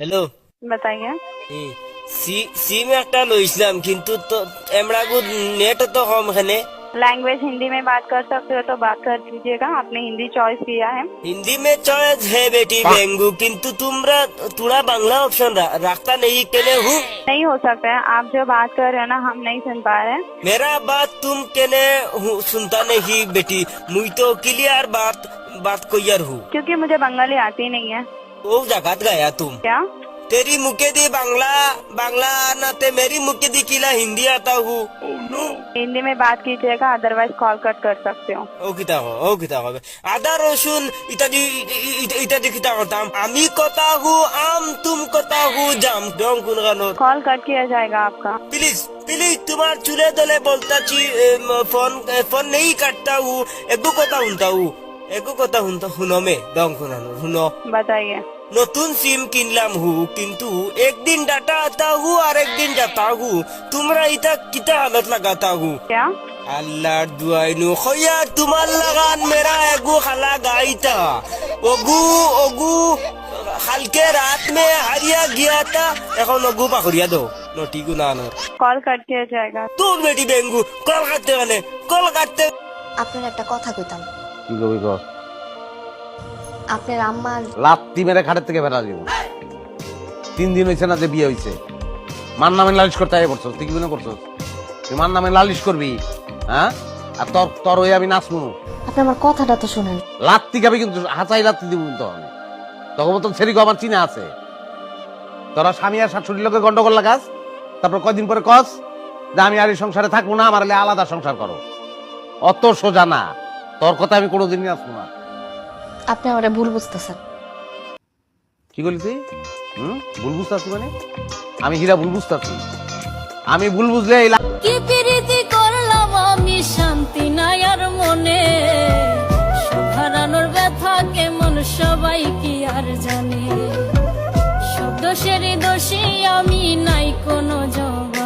Hello बताइए সিম একটা লইছিলাম কিন্তু তো এমরাগু নেট তো কম এখানে लैंग्वेज हिंदी में बात कर सकते हो तो बात कर दीजिएगा आपने हिंदी चॉइस किया है हिंदी में चॉइस है बेटी बेंगू किंतु तुमरा थोड़ा बांग्ला ऑप्शन रखता नहीं केने हूँ नहीं हो सकता है आप जो बात कर रहे हो ना हम नहीं सुन पा रहे हैं मेरा बात तुम केने हूँ सुनता नहीं बेटी मुई तो क्लियर बात बात को यार हूँ क्योंकि मुझे बंगाली आती नहीं है वो जगत गया तुम क्या तेरी मुके दी बांग्ला बांग्ला आना ते मेरी मुके दी किला हिंदी आता हूँ हिंदी में बात कीजिएगा अदरवाइज कॉल कट कर सकते हो ও কিতা হ ও কিতা হবে আদা রসুন ইত্যাদি ই- ইত্যাদি কিতা করতাম আমি কথা হু আম তুম কথা হু জাম ডং কোন গানত कॉल कट किया जाएगा आपका প্লিজ প্লিজ তোমার চুলে দলে বলতাছি এম, ফোন ফোন নেই কাটতা হু একু কথা শুনতা হু একো কথা শুন শুনমে দম শুনানো শুন। নতুন সিম কিনলাম হু কিন্তু একদিন ডাটা আতা হু আর একদিন যাতা হু। তোমরা ইটা কিতা হালত লাগাতা হু? আল্লাহর তোমার লাগান মেরা এগু খালা গাইতা। ওগু ওগু হালকে রাত মে হারিয়া গিয়া তা এখন ওগু পাখরিয়া দো নটি গুনা কল কাটিয়ে জায়গা। তোর বেটি বেঙ্গু কল কাটতে মানে কল কাটতে আপনার একটা কথা কইতাম। কি কবি কর? আপনার লাত্তি মেরে খাটের থেকে দিব। তিন দিন হয়েছে না যে বিয়ে হয়েছে মার নামে লালিশ করতে আগে করছস তুই কি মনে করছস? তুই মার নামে লালিশ করবি হ্যাঁ? আর তোর তোর ওই আমি নাচমু আপনি আমার কথাটা তো শুনেন। লাত্তি খাবি কিন্তু হাঁচাই লাত্তি দিব কিন্তু আমি। তখন মতন সেরিক আমার চিনে আছে। তোরা স্বামী আর শাশুড়ির লোকে গন্ডগোল লাগাস তারপর কয়দিন পরে কস যে আমি আর এই সংসারে থাকব না আমার আলাদা সংসার করো। অত সোজা না। তোর কথা আমি কোনোদিনই আসব না। আপনি আমার ভুল বুঝতেছেন। কি বলি তুই হুম? ভুল বুঝতেছি মানে? আমি হীরা ভুল বুঝতেছি। আমি ভুল বুঝলে কি প্রীতি করলাম আমি? শান্তি নাই আর মনে। হারানোর ব্যথা কেমন সবাই কি আর জানে? সব দোষের দোষী আমি নাই কোনো জবাব।